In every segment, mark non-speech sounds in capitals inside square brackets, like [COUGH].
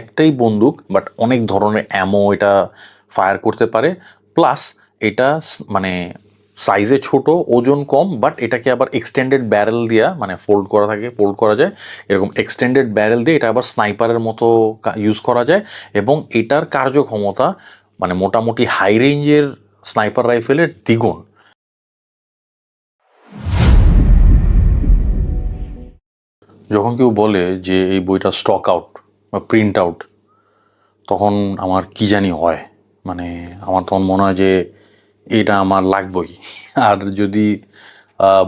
একটাই বন্দুক বাট অনেক ধরনের অ্যামো এটা ফায়ার করতে পারে। প্লাস এটা মানে সাইজে ছোট, ওজন কম বাট এটাকে আবার এক্সটেন্ডেড ব্যারেল দিয়া মানে ফোল্ড করা থাকে ফোল্ড করা যায়। এরকম এক্সটেন্ডেড ব্যারেল দিয়ে এটা আবার স্নাইপারের মতো ইউজ করা যায়। এবং এটার কার্যক্ষমতা মানে মোটামুটি হাই রেঞ্জের স্নাইপার রাইফেলের দ্বিগুণ। যখন কেউ বলে যে এই বইটা স্টক আউট বা প্রিন্ট আউট তখন আমার কি জানি হয়। মানে আমার তখন মনে হয় যে এটা আমার লাগবেই। [LAUGHS] আর যদি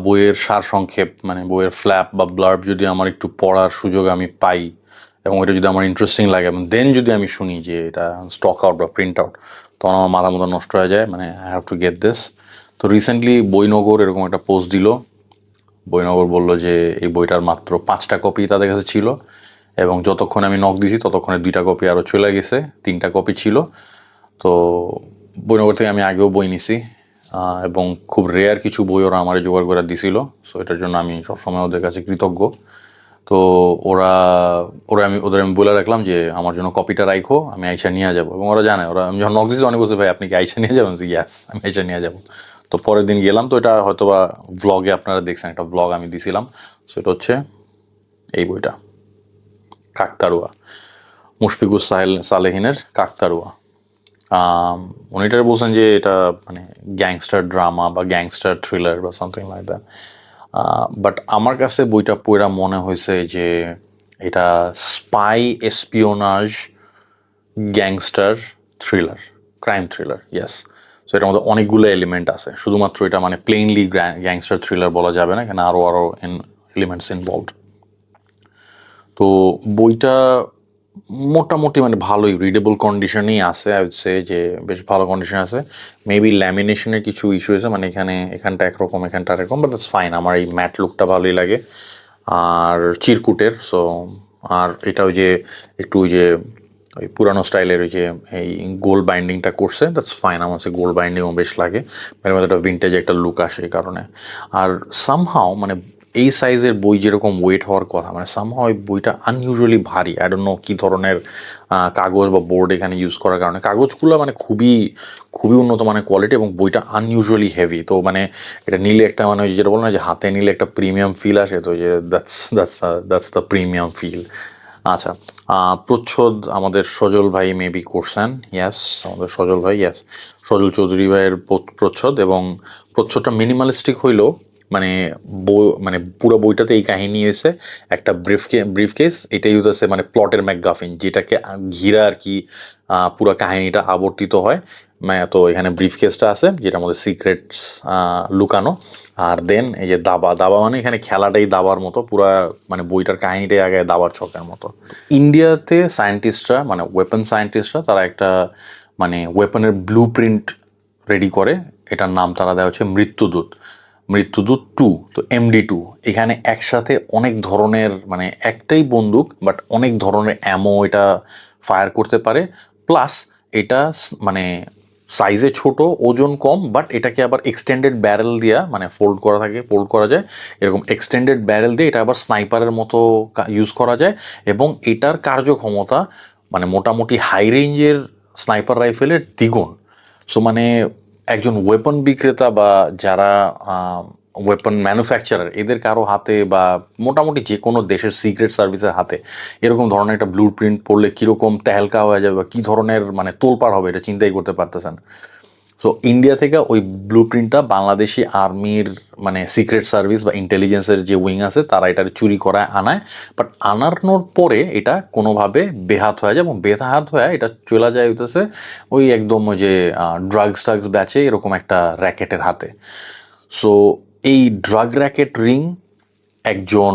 বইয়ের সারসংক্ষেপ মানে বইয়ের ফ্ল্যাপ বা ব্লার্ব যদি আমার একটু পড়ার সুযোগ আমি পাই এবং এটা যদি আমার ইন্টারেস্টিং লাগে, এবং দেন যদি আমি শুনি যে এটা স্টক আউট বা প্রিন্ট আউট তখন আমার মাথা মতো নষ্ট হয়ে যায় মানে I have to get this তো রিসেন্টলি বইনগর এরকম একটা পোস্ট দিল। বইনগর বলল যে এই বইটার মাত্র পাঁচটা কপি তাদের কাছে ছিল। এবং যতক্ষণ আমি নক দিছি, ততক্ষণে দুইটা কপি আরও চলে গেছে, তিনটা কপি ছিল। তো বইনগর থেকে আমি আগেও বই নিছি এবং খুব রেয়ার কিছু বই ওরা আমার জোগাড় করে দিছিল। সো এটার জন্য আমি সবসময় ওদের কাছে কৃতজ্ঞ। তো ওরা ওরা আমি, ওদের আমি বলে রাখলাম যে, আমার জন্য কপিটা রাখো আমি আইসা নিয়ে যাব। এবং ওরা জানে, ওরা, আমি যখন নক দিয়েছি অনেক বলছে, ভাই, আপনি কি আইসা নিয়ে যাবেন? ইয়াস আমি আইসা নিয়ে যাব। তো পরের দিন গেলাম, তো এটা হয়তো বা ভ্লগে আপনারা দেখছেন, একটা ব্লগ আমি দিছিলাম। সো এটা হচ্ছে এই বইটা। কাকতারুয়া মুশফিকুর সাহেল সালেহিনের কাকতারুয়া আম, উনি এটা বলছেন যে এটা মানে গ্যাংস্টার ড্রামা বা গ্যাংস্টার থ্রিলার বা সামথিং লাইক দ্যাট বাট আমার কাছে বইটা পড়া মনে হয়েছে যে এটা spy espionage gangster thriller crime thriller yes so এটার মধ্যে অনেকগুলো এলিমেন্ট আছে। শুধুমাত্র এটা মানে প্লেনলি গ্যাংস্টার থ্রিলার বলা যাবে না এখানে আরও আরও এলিমেন্টস ইনভলভড তো বইটা মোটামুটি মানে ভালোই রিডেবল কন্ডিশনেই আছে সে যে বেশ ভালো কন্ডিশন আছে। মেবি ল্যামিনেশনের কিছু ইস্যু হয়েছে মানে এখানে, এখানটা একরকম, এখানটা এরকম বাট দ্যাটস ফাইন আমার এই ম্যাট লুকটা ভালোই লাগে। আর চিরকুটের সো আর এটা ওই যে একটু ওই যে, ওই পুরানো স্টাইলের ওই যে এই গোল বাইন্ডিংটা করছে দ্যাটস ফাইন আমার কাছে গোল বাইন্ডিংও বেশ লাগে। মধ্যে একটা ভিন্টেজ একটা লুক আসে এই কারণে। আর সামহাও মানে এই সাইজের বই যেরকম ওয়েট হওয়ার কথা মানে সামহাও বইটা আনইউজুয়ালি ভারী। আই ডোন্ট নো কী ধরনের কাগজ বা বোর্ড এখানে ইউজ করার কারণে। কাগজগুলো মানে খুবই খুবই উন্নত মানের কোয়ালিটি এবং বইটা আনইউজুয়ালি হেভি তো মানে এটা নিলে একটা মানে যেটা বলো না যে হাতে নিলে একটা প্রিমিয়াম ফিল আসে, তো যে that's that's that's the premium feel আচ্ছা প্রচ্ছদ আমাদের সজল ভাই মেবি করছেন ইয়াস আমাদের সজল ভাই ইয়াস সজল চৌধুরী ভাইয়ের প্রচ্ছদ এবং প্রচ্ছদটা মিনিমালিস্টিক হইলেও মানে বই মানে পুরো বইটাতে এই কাহিনী এসে একটা ব্রিফ ব্রিফ কেস এটা ইউজ আছে মানে প্লটের ম্যাকগাফিন যেটাকে ঘিরা আর কি পুরো কাহিনীটা আবর্তিত হয়। তো এখানে ব্রিফ কেসটা আছে, যেটার মধ্যে সিক্রেটস লুকানো। আর দেন এই যে দাবা দাবা মানে এখানে খেলাটাই দাবার মতো, পুরা মানে বইটার কাহিনীটাই আগে দাবার ছকের মতো। ইন্ডিয়াতে সায়েন্টিস্টরা মানে ওয়েপন সায়েন্টিস্টরা তারা একটা মানে ওয়েপনের ব্লু প্রিন্ট রেডি করে। এটার নাম তারা দেওয়া হচ্ছে মৃত্যুদূত। মৃত্যুদূত টু, তো এমডি টু এখানে একসাথে অনেক ধরনের মানে একটাই বন্দুক বাট অনেক ধরনের অ্যামো এটা ফায়ার করতে পারে। প্লাস এটা মানে সাইজে ছোট, ওজন কম বাট এটাকে আবার এক্সটেন্ডেড ব্যারেল দিয়া মানে ফোল্ড করা থাকে ফোল্ড করা যায়। এরকম এক্সটেন্ডেড ব্যারেল দিয়ে এটা আবার স্নাইপারের মতো ইউজ করা যায়। এবং এটার কার্যক্ষমতা মানে মোটামুটি হাই রেঞ্জের স্নাইপার রাইফেলের দ্বিগুণ। সো মানে একজন ওয়েপন বিক্রেতা বা যারা ওয়েপন ম্যানুফ্যাকচারার এদের কারও হাতে বা মোটামুটি যে কোনো দেশের সিক্রেট সার্ভিসের হাতে এরকম ধরনের একটা ব্লু প্রিন্ট পড়লে কীরকম তেহলকা হয়ে যাবে বা কী ধরনের মানে তোলপাড় হবে এটা চিন্তাই করতে পারতেছেন সো ইন্ডিয়া থেকে ওই ব্লু প্রিন্টটা বাংলাদেশি আর্মির মানে সিক্রেট সার্ভিস বা ইন্টেলিজেন্সের যে উইং আছে, তারা এটা চুরি করায়, আনায়। বাট আনানোর পরে এটা কোনোভাবে বেহাত হয়ে যায় এবং বেহাত হয়ে এটা চলে যায় হইতেছে ওই একদম ওই যে ড্রাগস ট্রাগস ব্যাচে এরকম একটা র্যাকেটের হাতে। সো এই ড্রাগ র্যাকেট রিং একজন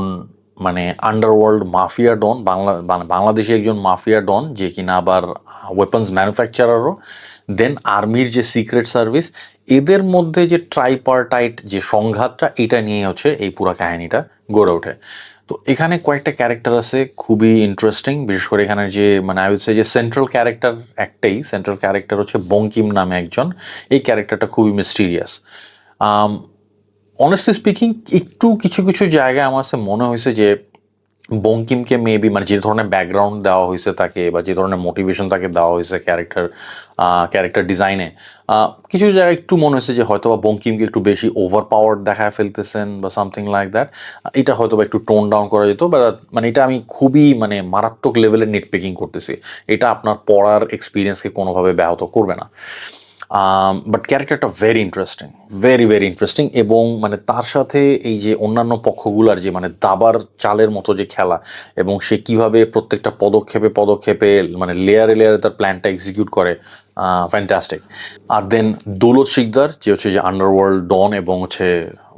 মানে underworld mafia don Bangla, Bangladeshi একজন মাফিয়া ডন যে কিনা আবার ওয়েপন্স ম্যানুফ্যাকচারারও দেন আর্মির যে সিক্রেট সার্ভিস এদের মধ্যে যে ট্রাইপার্টাইট যে সংঘাতটা, এটা নিয়ে হচ্ছে এই পুরো কাহিনীটা গড়ে ওঠে। তো এখানে কয়েকটা ক্যারেক্টার আছে, খুবই ইন্টারেস্টিং বিশেষ করে এখানে যে মানে আই সে যে সেন্ট্রাল ক্যারেক্টার একটাই সেন্ট্রাল ক্যারেক্টার হচ্ছে বঙ্কিম নামে একজন, এই ক্যারেক্টারটা খুবই মিস্টিরিয়াস অনেস্টলি স্পিকিং একটু কিছু কিছু জায়গায় আমার কাছে মনে হয়েছে যে বঙ্কিমকে মেবি মানে যে ধরনের ব্যাকগ্রাউন্ড দেওয়া হয়েছে তাকে বা যে ধরনের মোটিভেশন তাকে দেওয়া হয়েছে ক্যারেক্টার ক্যারেক্টার ডিজাইনে কিছু জায়গায় একটু মনে হয়েছে যে হয়তো বা বঙ্কিমকে একটু বেশি ওভার পাওয়ার দেখায় ফেলতেছেন বা সামথিং লাইক দ্যাট এটা হয়তো বা একটু টোন ডাউন করা যেত বা মানে এটা আমি খুবই মানে মারাত্মক লেভেলের নেট পেকিং করতেছি, এটা আপনার পড়ার এক্সপিরিয়েন্সকে কোনোভাবে ব্যাহত করবে না। বাট ক্যারেক্টারটা very interesting very very interesting এবং মানে তার সাথে এই যে অন্যান্য পক্ষগুলার যে মানে দাবার চালের মতো যে খেলা এবং সে কীভাবে প্রত্যেকটা পদক্ষেপে পদক্ষেপে মানে লেয়ারে লেয়ারে তার প্ল্যানটা এক্সিকিউট করে ফ্যান্টাস্টিক আর দেন দৌলত শিকদার, যে হচ্ছে যে আন্ডারওয়ার্ল্ড ডন এবং হচ্ছে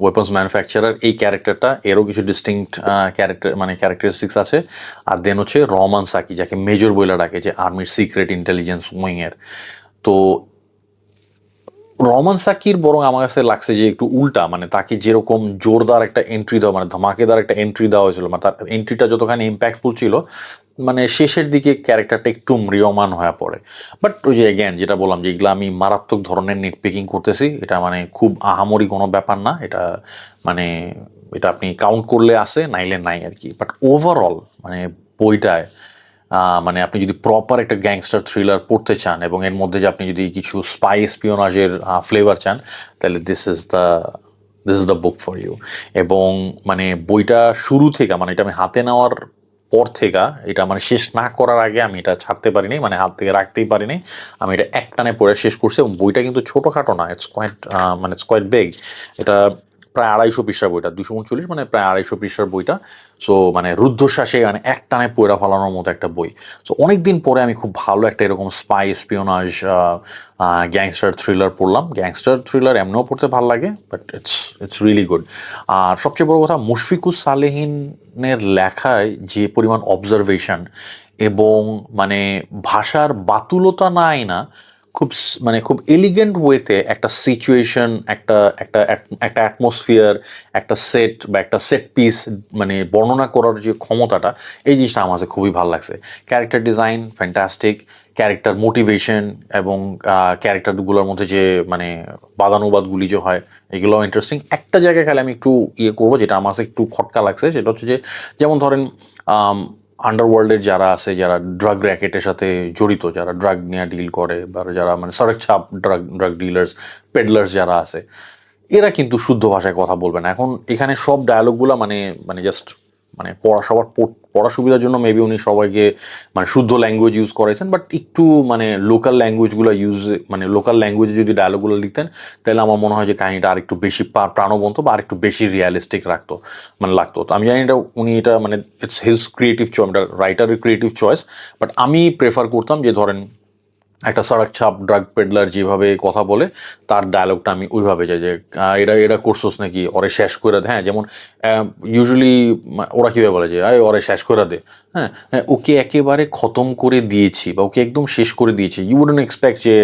ওয়েপন্স ম্যানুফ্যাকচারার এই ক্যারেক্টারটা এরও কিছু ডিস্টিংক্ট ক্যারেক্টার মানে ক্যারেক্টারিস্টিক্স আছে। আর দেন হচ্ছে রহমান সাকি, যাকে মেজর বইলা ডাকে যে আর্মির সিক্রেট ইন্টেলিজেন্স উইংয়ের তো রহমান সাকির বরং আমার কাছে লাগছে যে একটু উল্টা মানে তাকে যেরকম জোরদার একটা এন্ট্রি দেওয়া মানে ধমাকেদার একটা এন্ট্রি দেওয়া হয়েছিল মানে তার এন্ট্রিটা যতখানি ইম্প্যাক্টফুল ছিল মানে শেষের দিকে ক্যারেক্টারটা একটু ম্রিয়মান হয়ে পড়ে। বাট ওই যে জ্ঞান যেটা বললাম যে এগুলো আমি মারাত্মক ধরনের নেট পিকিং করতেছি, এটা মানে খুব আহামরি কোনো ব্যাপার না, এটা মানে এটা আপনি কাউন্ট করলে আসে নাইলে নাই আর কি। বাট ওভারঅল মানে বইটায় মানে আপনি যদি প্রপার একটা গ্যাংস্টার থ্রিলার পড়তে চান এবং এর মধ্যে যে আপনি যদি কিছু স্পাই স্পিওনাজের ফ্লেভার চান, তাহলে this is the this is the book for you এবং মানে বইটা শুরু থেকে মানে এটা আমি হাতে নেওয়ার পর থেকে, এটা মানে শেষ না করার আগে আমি এটা ছাড়তে পারিনি মানে হাত থেকে রাখতেই পারিনি। আমি এটা একটানে পড়ে শেষ করছি এবং বইটা কিন্তু ছোটোখাটো না ইটস কোয়াইট মানে ইটস কোয়াইট বেগ এটা প্রায় আড়াইশো পৃষ্ঠার বইটা, দুশো উনচল্লিশ মানে প্রায় আড়াইশো পৃষ্ঠার বইটা। সো মানে রুদ্ধশ্বাসে মানে এক টানে পয়রা ফেলানোর মতো একটা বই। সো অনেক দিন পরে আমি খুব ভালো একটা এরকম স্পাই স্পিওনাজ গ্যাংস্টার থ্রিলার পড়লাম। গ্যাংস্টার থ্রিলার এমনিও পড়তে ভালো লাগে but it's it's really good আর সবচেয়ে বড় কথা, মুশফিকুস সালেহিনের লেখায় যে পরিমাণ অবজারভেশন এবং মানে ভাষার বাতুলতা নাই না খুব মানে খুব এলিগেন্ট ওয়েতে একটা সিচুয়েশন একটা একটা একটা অ্যাটমসফিয়ার একটা সেট বা একটা সেট পিস মানে বর্ণনা করার যে ক্ষমতাটা, এই জিনিসটা আমার কাছে খুবই ভালো লাগছে। Character design fantastic character motivation এবং ক্যারেক্টারগুলোর মধ্যে যে মানে বাদানুবাদগুলি যে হয় এগুলো ইন্টারেস্টিং একটা জায়গায় খালি আমি একটু ইয়ে করব যেটা আমার একটু খটকা লাগছে, সেটা হচ্ছে যে, যেমন ধরেন আন্ডারওয়ার্ল্ডের যারা আছে, যারা ড্রাগ র্যাকেটের সাথে জড়িত, যারা ড্রাগ নিয়ে ডিল করে বা যারা মানে সড়ক ছাপ ড্রাগ ড্রাগ ডিলার্স পেডলার্স যারা আছে, এরা কিন্তু শুদ্ধ ভাষায় কথা বলবে না। এখন এখানে সব ডায়ালগুলো মানে মানে জাস্ট মানে পড়া সবার পড়া সুবিধার জন্য মেবি উনি সবাইকে মানে শুদ্ধ ল্যাঙ্গুয়েজ ইউজ করেছেন বাট একটু মানে লোকাল ল্যাঙ্গুয়েজগুলো ইউজ মানে লোকাল ল্যাঙ্গুয়েজে যদি ডায়ালগুলো লিখতেন, তাহলে আমার মনে হয় যে কাহিনীটা আরেকটু বেশি প্রা- প্রাণবন্ত বা আরেকটু বেশি রিয়ালিস্টিক রাখতো মানে লাগতো। তো আমি জানি এটা, উনি এটা মানে ইটস হিজ ক্রিয়েটিভ চয়েস রাইটারের ক্রিয়েটিভ চয়েস বাট আমি প্রেফার করতাম যে ধরেন একটা সড়ক ছাপ ড্রাগ পেডলার যেভাবে কথা বলে তার ডায়লগটা আমি ওইভাবে যাই যে এটা এটা করছোস নাকি? ওরে শেষ করে দে। হ্যাঁ যেমন ইউজুয়ালি ওরা কীভাবে বলে যে আয় ওরে শেষ করে দে। হ্যাঁ হ্যাঁ, ওকে একেবারে খতম করে দিয়েছি বা ওকে একদম শেষ করে দিয়েছি। ইউ উডেন্ট এক্সপেক্ট যে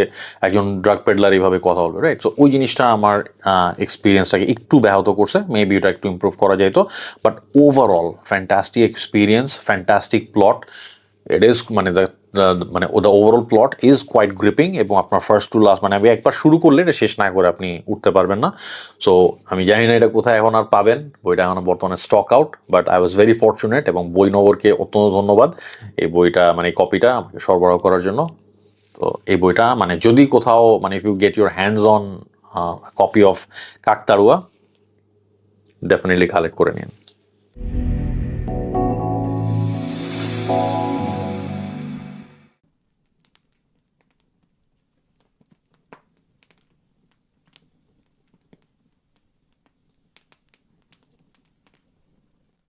একজন ড্রাগ পেডলার এইভাবে কথা বলবে রাইট সো ওই জিনিসটা আমার এক্সপিরিয়েন্সটাকে একটু ব্যাহত করছে। মেবি ওটা একটু ইমপ্রুভ করা যেত but overall fantastic experience fantastic plot it is মানে মানে the overall plot is quite gripping এবং আপনার ফার্স্ট টু লাস্ট মানে আপনি একবার শুরু করলে এটা শেষ না করে আপনি উঠতে পারবেন না। সো আমি জানি না এটা কোথায় এখন আর পাবেন, বইটা এখন বর্তমানে stock out but I was very fortunate এবং বই নগরকে অত্যন্ত ধন্যবাদ এই বইটা মানে কপিটা আমাকে সরবরাহ করার জন্য। তো এই বইটা মানে যদি কোথাও মানে if you get your hands on copy of Kaktarua definitely collect করে নিন।